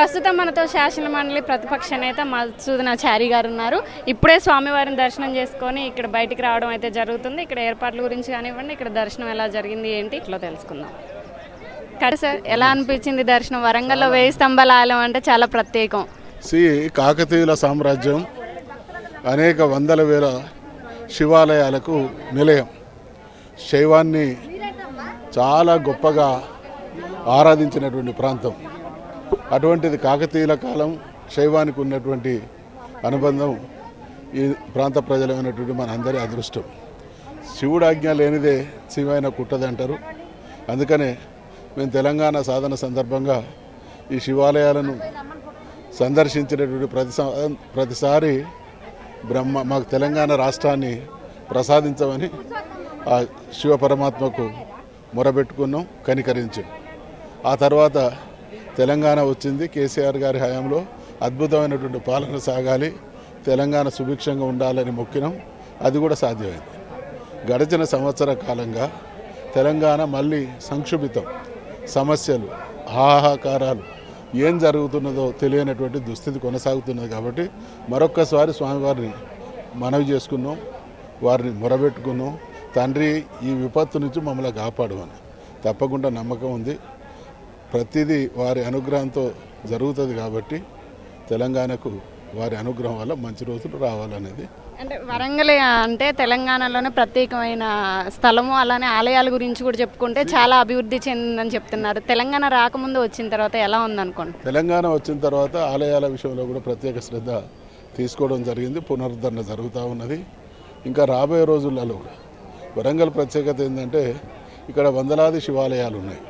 ప్రస్తుతం మనతో శాసన మండలి ప్రతిపక్ష నేత మధుసూదన చారి గారు ఉన్నారు ఇప్పుడే స్వామివారిని దర్శనం చేసుకొని ఇక్కడ బయటికి రావడం అయితే జరుగుతుంది. ఇక్కడ ఏర్పాట్ల గురించి కానివ్వండి ఇక్కడ దర్శనం ఎలా జరిగింది ఏంటి ఇట్లా తెలుసుకుందాం. కదా సార్ ఎలా అనిపించింది దర్శనం? వరంగల్లో వేయి స్తంభాల ఆలయం అంటే చాలా ప్రత్యేకం. సి కాకతీయుల సామ్రాజ్యం అనేక వందల వేల శివాలయాలకు నిలయం. శైవాన్ని చాలా గొప్పగా ఆరాధించినటువంటి ప్రాంతం. అటువంటిది కాకతీయుల కాలం శైవానికి ఉన్నటువంటి అనుబంధం ఈ ప్రాంత ప్రజలమైనటువంటి మన అందరి అదృష్టం. శివుడు ఆజ్ఞ లేనిదే శివైన కుట్టదంటారు. అందుకనే మేము తెలంగాణ సాధన సందర్భంగా ఈ శివాలయాలను సందర్శించినటువంటి ప్రతి ప్రతిసారి బ్రహ్మ మాకు తెలంగాణ రాష్ట్రాన్ని ప్రసాదించమని ఆ శివ పరమాత్మకు మొరబెట్టుకున్నాం కనికరించాం. ఆ తర్వాత తెలంగాణ వచ్చింది కేసీఆర్ గారి హయాంలో అద్భుతమైనటువంటి పాలన సాగాలి. తెలంగాణ సుభిక్షంగా ఉండాలని మొక్కినాం. అది కూడా సాధ్యమైంది. గడిచిన సంవత్సర కాలంగా తెలంగాణ మళ్ళీ సంక్షుభితం. సమస్యలు హాహాకారాలు ఏం జరుగుతున్నదో తెలియనటువంటి దుస్థితి కొనసాగుతున్నది కాబట్టి మరొక్కసారి స్వామివారిని మనవి చేసుకున్నాం. వారిని మొరబెట్టుకున్నాం. తండ్రి ఈ విపత్తు నుంచి మమ్మల్ని కాపాడమని. తప్పకుండా నమ్మకం ఉంది. ప్రతిదీ వారి అనుగ్రహంతో జరుగుతుంది కాబట్టి తెలంగాణకు వారి అనుగ్రహం వల్ల మంచి రోజులు రావాలనేది. అంటే వరంగల్ అంటే తెలంగాణలోనే ప్రత్యేకమైన స్థలము అలానే ఆలయాల గురించి కూడా చెప్పుకుంటే చాలా అభివృద్ధి చెందిందని చెప్తున్నారు. తెలంగాణ రాకముందు వచ్చిన తర్వాత ఎలా ఉందనుకోండి? తెలంగాణ వచ్చిన తర్వాత ఆలయాల విషయంలో కూడా ప్రత్యేక శ్రద్ధ తీసుకోవడం జరిగింది. పునరుద్ధరణ జరుగుతూ ఉన్నది. ఇంకా రాబోయే రోజులలో కూడా వరంగల్ ప్రత్యేకత ఏంటంటే ఇక్కడ వందలాది శివాలయాలు ఉన్నాయి.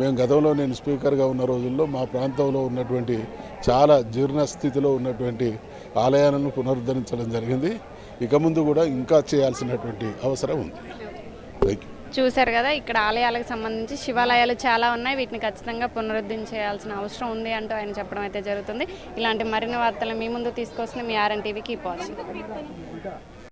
మేము గతంలో నేను స్పీకర్గా ఉన్న రోజుల్లో మా ప్రాంతంలో ఉన్నటువంటి చాలా జీర్ణస్థితిలో ఉన్నటువంటి ఆలయాలను పునరుద్ధరించడం జరిగింది. ఇక ముందు కూడా ఇంకా చేయాల్సినటువంటి అవసరం ఉంది. థ్యాంక్ యూ చూశారు కదా ఇక్కడ ఆలయాలకు సంబంధించి శివాలయాలు చాలా ఉన్నాయి. వీటిని ఖచ్చితంగా పునరుద్ధరించాల్సిన అవసరం ఉంది అంటూ ఆయన చెప్పడం అయితే జరుగుతుంది. ఇలాంటి మరిన్ని వార్తలు మీ ముందు తీసుకొస్తుంది మీ ఆర్ఎన్ టీవీకి పాజిటివ్